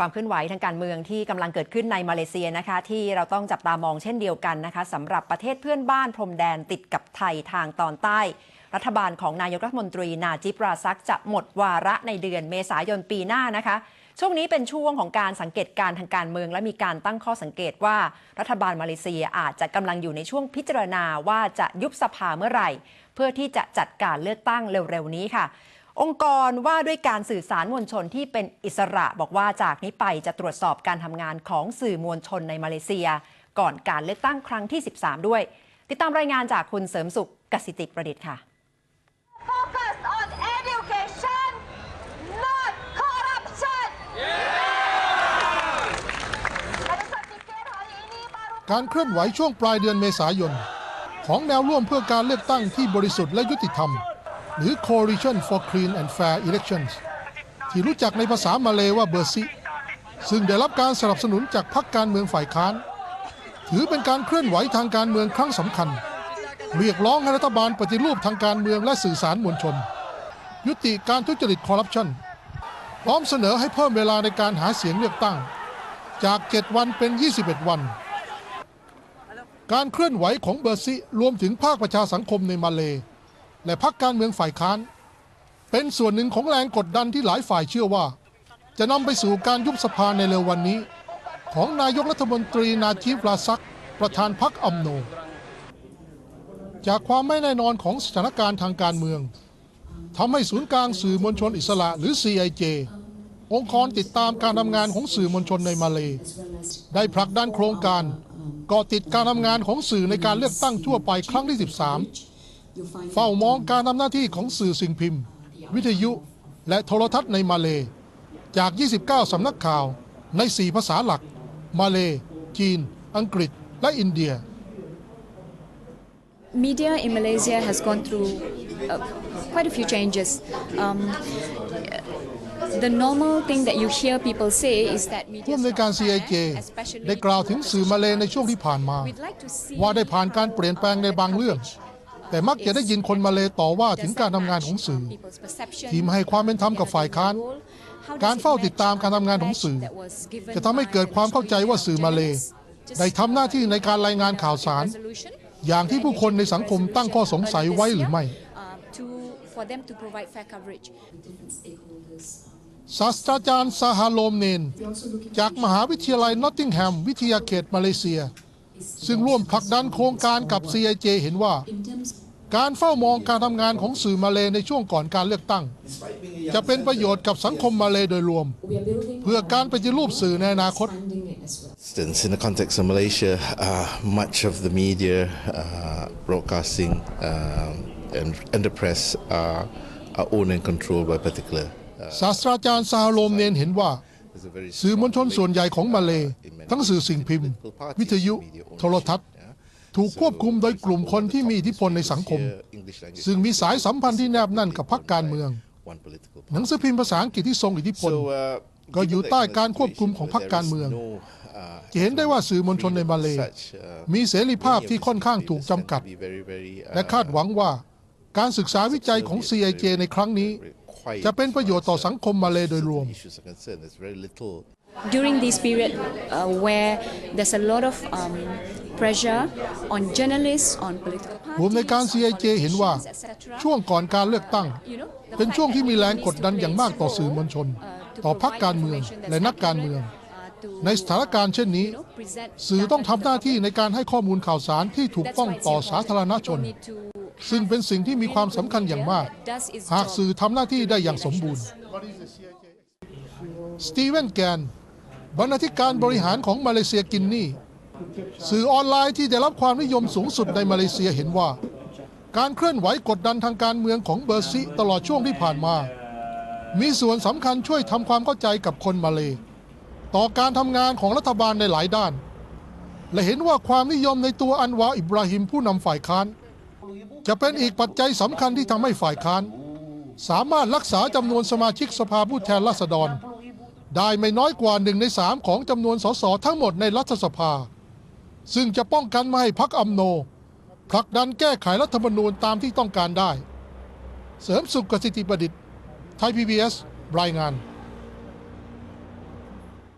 ความเคลื่อนไหวทางการเมืองที่กำลังเกิดขึ้นในมาเลเซียนะคะ ที่เราต้องจับตามองเช่นเดียวกันนะคะสำหรับประเทศเพื่อนบ้านพรมแดนติดกับไทยทางตอนใต้ รัฐบาลของนายกรัฐมนตรีนาจิปราซักจะหมดวาระในเดือนเมษายนปีหน้านะคะ ช่วงนี้เป็นช่วงของการสังเกตการทางการเมือง และมีการตั้งข้อสังเกตว่ารัฐบาลมาเลเซียอาจจะกำลังอยู่ในช่วงพิจารณาว่าจะยุบสภาเมื่อไหร่ เพื่อที่จะจัดการเลือกตั้งเร็วๆนี้ค่ะ องค์กรว่าด้วยการสื่อสารมวลชนที่เป็นอิสระบอกว่าจากนี้ไปจะตรวจสอบการทำงานของสื่อมวลชนในมาเลเซีย ก่อนการเลือกตั้งครั้งที่ 13 ด้วย ติดตามรายงานจากคุณเสริมสุขกสิติประดิษฐ์ค่ะ focus on education, not corruption. Pada saya fikir hari ini baru การเคลื่อนไหวช่วงปลายเดือนเมษายน ของแนวร่วมเพื่อการเลือกตั้งที่บริสุทธิ์และยุติธรรม หรือ Coalition for Clean and Fair Elections ที่รู้จักในภาษามาเลว่าเบอร์ซิ ซึ่งได้รับการสนับสนุนจากพรรคการเมืองฝ่ายค้าน ถือเป็นการเคลื่อนไหวทางการเมืองครั้งสำคัญ เรียกร้องให้รัฐบาลปฏิรูปทางการเมืองและสื่อสารมวลชน ยุติการทุจริตคอร์รัปชันพร้อมเสนอให้เพิ่มเวลาในการหาเสียงเลือกตั้ง จาก 7 วันเป็น 21 วัน การเคลื่อนไหวของเบอร์ซิรวมถึงภาคประชาสังคมในมาเล และพรรคการเมืองฝ่ายค้าน เป็นส่วนหนึ่งของแรงกดดันที่หลายฝ่ายเชื่อว่า จะนำไปสู่การยุบสภาในเร็ววันนี้ ของนายกรัฐมนตรีนาจีฟลาซัก ประธานพรรคอัมโน จากความไม่แน่นอนของสถานการณ์ทางการเมืองทำให้ศูนย์กลางสื่อมวลชนอิสระหรือ CIJ องค์กรติดตามการทำงานของสื่อมวลชนในมาเล ได้ผลักดันโครงการกาะติดการทำงานของสื่อในการเลือกตั้งทั่วไปครั้งที่ 13 เฝ้ามองการทำหน้าที่ของสื่อสิ่งพิมพ์ วิทยุและโทรทัศน์ในมาเล จาก 29 สำนักข่าวใน 4 ภาษาหลัก มาเล จีน อังกฤษ และอินเดีย Media in Malaysia has gone through uh, quite a few changes. Um, the normal thing that you hear people say is that ผู้ media อำนวยการ CIJ ได้กล่าวถึงสื่อมาเลในช่วงที่ผ่านมา We'd like to see ว่าได้ผ่านการเปลี่ยนแปลงในบางเรื่อง แต่มักจะได้ยินคนมาเลต่อว่าถึงการทำงานของสื่อ ที่ไม่ให้ความเป็นธรรมกับฝ่ายค้าน การเฝ้าติดตามการทำงานของสื่อ จะทำให้เกิดความเข้าใจว่าสื่อมาเลได้ทำหน้าที่ในการรายงานข่าวสาร อย่างที่ผู้คนในสังคมตั้งข้อสงสัยไว้หรือไม่ ศาสตราจารย์ซาฮาโลมเนน จากมหาวิทยาลัยนอตติงแฮม วิทยาเขตมาเลเซีย ซึ่งร่วมผลักดันโครงการกับ CIJ เห็นว่า การเฝ้ามองการทำงานของสื่อมาเลในช่วงก่อนการเลือกตั้ง จะเป็นประโยชน์กับสังคมมาเลโดยรวม เพื่อการปฏิรูปสื่อในอนาคต instance, in the context of Malaysia, uh, much of the media, uh, broadcasting, um, and, and the press are, are owned and controlled by particular. Uh, ศาสตราจารย์ซาฮาโลมเนนเห็นว่า there's a very สื่อมวลชน strong ส่วนใหญ่ของมาเล in many ทั้งสื่อสิ่งพิมพ์ political parties, วิทยุ media ownership, โทรทัศน์ yeah. ถูกควบคุมโดยกลุ่มคนที่มีอิทธิพลในสังคม Here, English language ซึ่งมีสายสัมพันธ์ที่แนบแน่นกับพรรคการเมือง one political หนั party. งสือพิมพ์ภาษาอังกฤษที่ทรงอิทธิพล So, uh, ก็อยู่ given the ใต้ economic การควบคุม situation ของ where พรรค there การ is เมือง no, uh, จะเห็นได้ว่าสื่อมวลชนในมาเล such, uh, มีเสรีภาพที่ค่อนข้างถูกจำกัด be very, very, และคาดหวังว่าการศึกษาวิจัยของ CIJ ในครั้งนี้ required จะเป็นประโยชน์ต่อสังคมมาเลโดยรวม issues are concerned. There's very little during this period uh, where there's a lot of um, pressure on journalists, on political ผู้อำนวยการ parties, on CIJ เห็นว่า politicians, etc. ช่วงก่อนการเลือกตั้ง You know, the เป็น fact ช่วงที่ that มีแรง needs กดดัน to อย่าง play มากต่อ its สื่อมวลชน role, uh, to ต่อพรรค provide การเมือง information และ that's นักการเมือง accurate, uh, to, ในสถานการณ์เช่นนี้ you know, present สื่อ data ต้อง to ทำ the หน้าที่ public. ในการให้ข้อมูลข่าวสารที่ถูก That's ต้อง why it's ต่อ important. สาธารณชน People need to ซึ่งเป็นสิ่งที่มีความสำคัญอย่างมาก that does its หาก job สื่อทำหน้าที่ได้อย่างสมบูรณ์สตีเวนแกนบรรณาธิการบริหารของมาเลเซียกินนี่ สื่อออนไลน์ที่ได้รับความนิยมสูงสุดในมาเลเซียเห็นว่า การเคลื่อนไหวกดดันทางการเมืองของเบอร์ซิตลอดช่วงที่ผ่านมา มีส่วนสำคัญช่วยทำความเข้าใจกับคนมาเลต่อการทำงานของรัฐบาลในหลายด้าน และเห็นว่าความนิยมในตัวอันวาอิบราฮิมผู้นำฝ่ายค้าน จะเป็นอีกปัจจัยสำคัญที่ทำให้ฝ่ายค้าน สามารถรักษาจำนวนสมาชิกสภาผู้แทนราษฎร ได้ไม่น้อยกว่าหนึ่งในสามของจำนวนสสทั้งหมดในรัฐสภา ซึ่งจะป้องกันไม่ให้พักอัมโนผลักดันแก้ไขรัฐธรรมนูญตามที่ต้องการได้ เสริมสุขกสิทธิประดิษฐ์ไทยพีบีเอสรายงาน